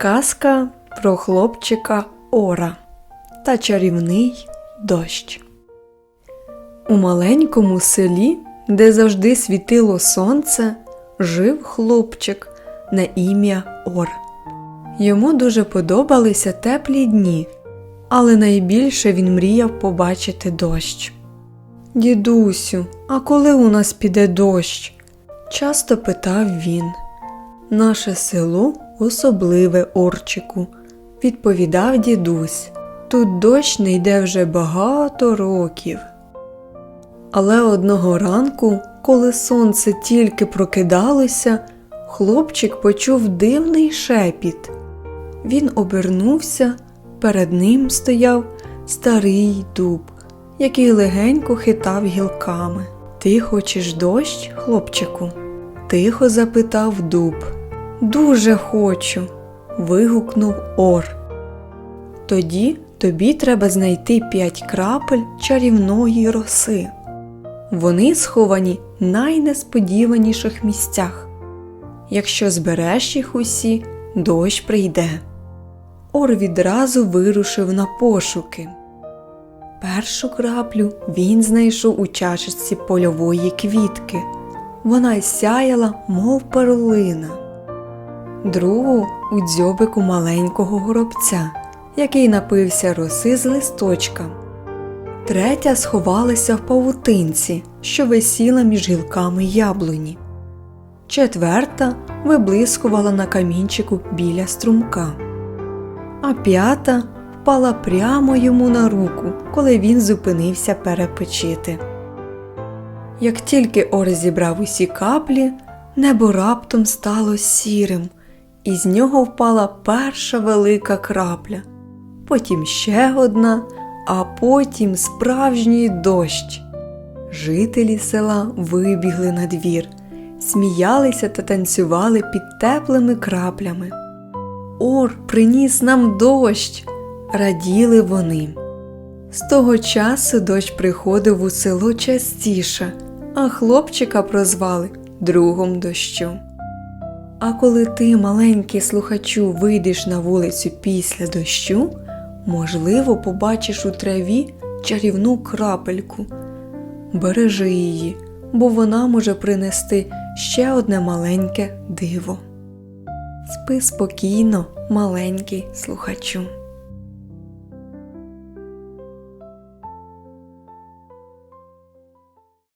Казка про хлопчика Ора та чарівний дощ. У маленькому селі, де завжди світило сонце, жив хлопчик на ім'я Ор. Йому дуже подобалися теплі дні, але найбільше він мріяв побачити дощ. Дідусю, а коли у нас піде дощ? часто питав він. Наше село особливе Орчику, відповідав дідусь. Тут дощ не йде вже багато років. Але одного ранку, коли сонце тільки прокидалося, хлопчик почув дивний шепіт. Він обернувся, перед ним стояв старий дуб, який легенько хитав гілками. Ти хочеш дощ, хлопчику? тихо запитав дуб. Дуже хочу. вигукнув Ор. Тоді тобі треба знайти п'ять крапель чарівної роси. Вони сховані в найнесподіваніших місцях. Якщо збереш їх усі, дощ прийде. Ор відразу вирушив на пошуки. Першу краплю він знайшов у чашечці польової квітки. Вона сяяла, мов перлина. Другу у дзьобику маленького горобця, який напився роси з листочка. Третя сховалася в павутинці, що висіла між гілками яблуні. Четверта виблискувала на камінчику біля струмка. А п'ята впала прямо йому на руку, коли він зупинився перепочити. Як тільки Ор зібрав усі каплі, небо раптом стало сірим, і з нього впала перша велика крапля, потім ще одна, а потім справжній дощ. Жителі села вибігли на двір, сміялися та танцювали під теплими краплями. Ор приніс нам дощ, раділи вони. З того часу дощ приходив у село частіше, а хлопчика прозвали другом дощу. А коли ти, маленький слухачу, вийдеш на вулицю після дощу, можливо, побачиш у траві чарівну крапельку. Бережи її, бо вона може принести ще одне маленьке диво. Спи спокійно, маленький слухачу.